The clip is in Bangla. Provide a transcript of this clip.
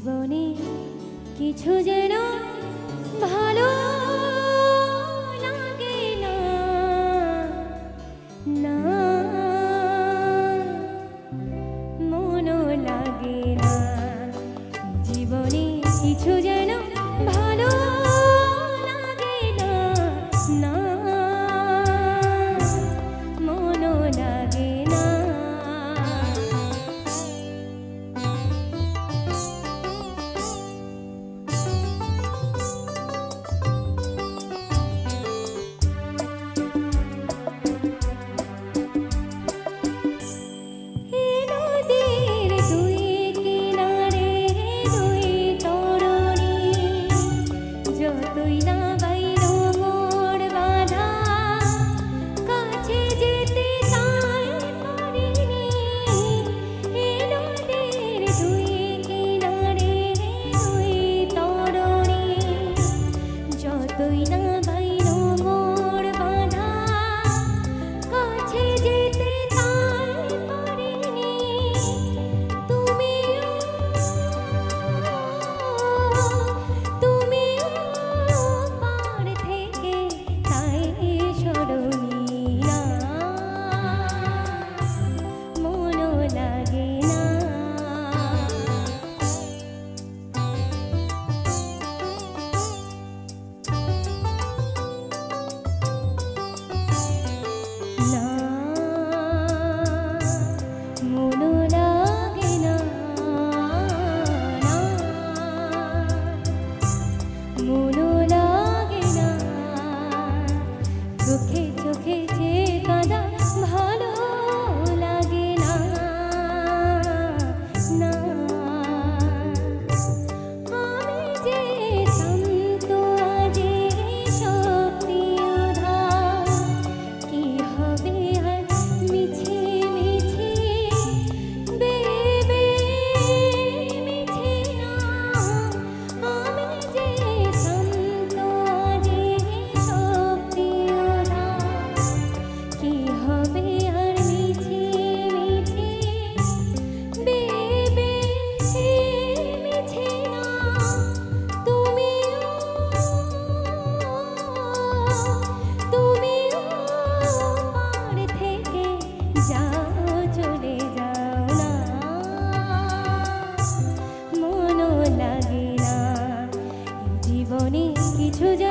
জীবনে কিছু যেন ভালো লাগে না না। লাগে না। জীবনে কিছু যেন đời nắng কিছু কিছু